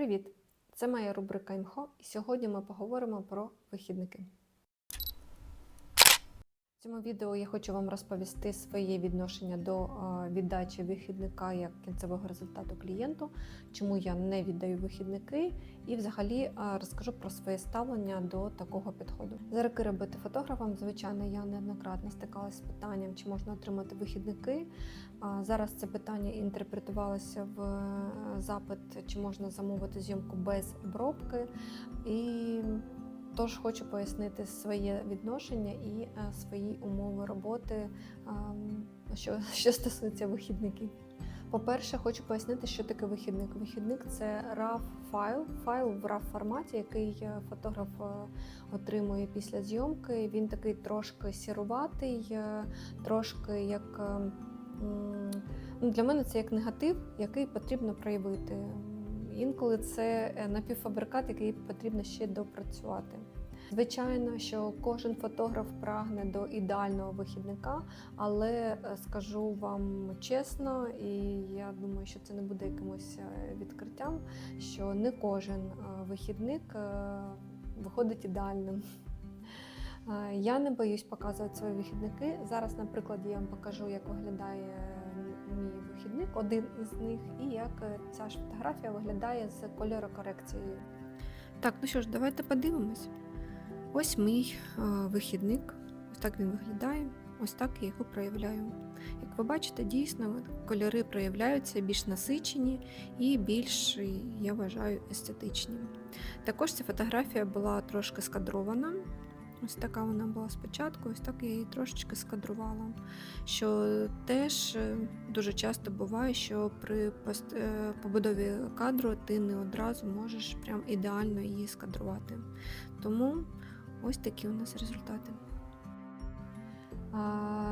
Привіт! Це моя рубрика ІМХО, і сьогодні ми поговоримо про вихідники. Цьому відео я хочу вам розповісти своє відношення до е, віддачі вихідника як кінцевого результату клієнту, чому я не віддаю вихідники, і взагалі е, розкажу про своє ставлення до такого підходу. За роки роботи фотографом, звичайно, я неоднократно стикалася з питанням, чи можна отримати вихідники. Зараз це питання інтерпретувалося в е, запит, чи можна замовити зйомку без обробки. І Тож хочу пояснити своє відношення і е, свої умови роботи, що, що стосується вихідників. По-перше, хочу пояснити, що таке вихідник. Вихідник це RAW файл, файл в RAW форматі, який е, фотограф е, отримує після зйомки. Він такий трошки сіруватий, трошки як ем, ну, для мене це як негатив, який потрібно проявити. Інколи це е, напівфабрикат, який потрібно ще допрацювати. Звичайно, що кожен фотограф прагне до ідеального вихідника, але е, скажу вам чесно, і я думаю, що це не буде якимось е, відкриттям, що не кожен вихідник виходить ідеальним. Я не боюсь показувати свої вихідники. Зараз, наприклад, я вам покажу, як виглядає мій один із них, і як е, ця ж фотографія виглядає з кольорокорекцією. Так, ну що ж, давайте подивимось. Ось мій е, вихідник. Ось так він виглядає. Ось так я його проявляю. Як ви бачите, дійсно кольори проявляються більш насичені і більш, я вважаю, естетичні. Також ця фотографія була трошки скадрована. Ось така вона була спочатку, ось так я її трошечки скадрувала. Що теж е, дуже часто буває, що при е, побудові кадру ти не одразу можеш прям ідеально її скадрувати. Тому ось такі у нас результати.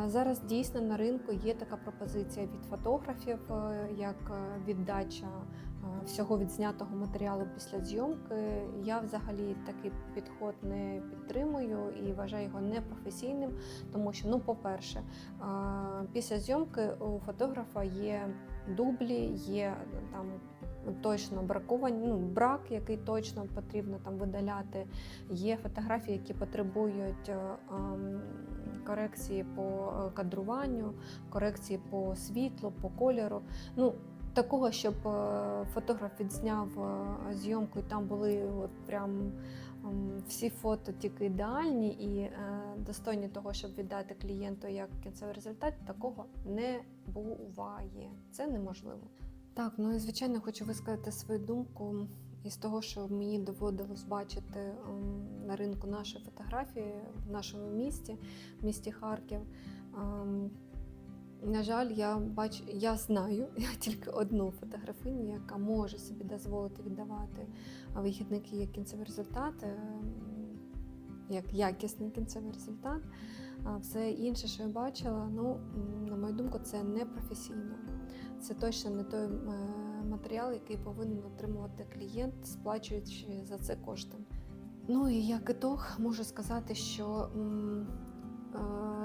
Зараз дійсно на ринку є така пропозиція від фотографів, е, як е, віддача е, всього відзнятого матеріалу після зйомки. Я взагалі такий підход не підтримую і вважаю його непрофесійним, тому що, ну, по-перше, після зйомки у фотографа є дублі, є там. Точно браковані, ну, брак, який точно потрібно там видаляти. Є фотографії, які потребують е, ем, корекції по е, кадруванню, корекції по світлу, по кольору. Ну, такого, щоб е, фотограф відзняв зйомку, і там були от прям ем, всі фото тільки ідеальні і достойні того, щоб віддати клієнту як кінцевий результат, такого не буває. Це неможливо. Так, ну і звичайно, хочу висказати свою думку із того, що мені доводилось бачити ем, на ринку наші фотографії в нашому місті, в місті Харків. Ем, На жаль, я бачу, я знаю я тільки одну фотографиню, яка може собі дозволити віддавати вихідники як кінцевий результат, ем, як якісний кінцевий результат. А все інше, що я бачила, ну, на мою думку, це не професійно. Це точно не той е, матеріал, який повинен отримувати клієнт, сплачуючи за це кошти. Ну і як ітог можу сказати, що е,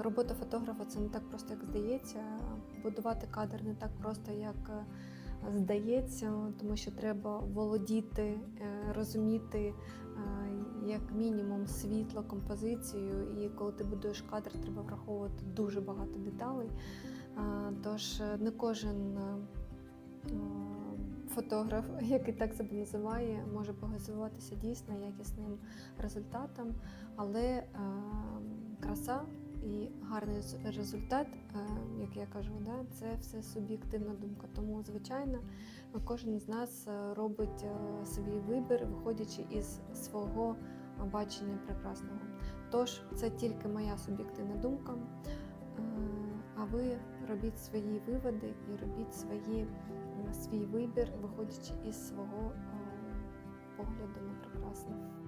робота фотографа це не так просто, як здається. Будувати кадр не так просто, як е, здається, тому що треба володіти, е, розуміти е, як мінімум світло, композицію. І коли ти будуєш кадр, треба враховувати дуже багато деталей. Тож е, не кожен фотограф, який так себе називає, може погазуватися дійсно якісним результатом, але краса і гарний результат, е, як я кажу, да, це все суб'єктивна думка. Тому, звичайно, кожен з нас е, робить е, свій вибір, виходячи із свого бачення прекрасного. Тож це тільки моя суб'єктивна думка. А ви робіть свої виводи і робіть свої, свій вибір, виходячи із свого погляду на прекрасне.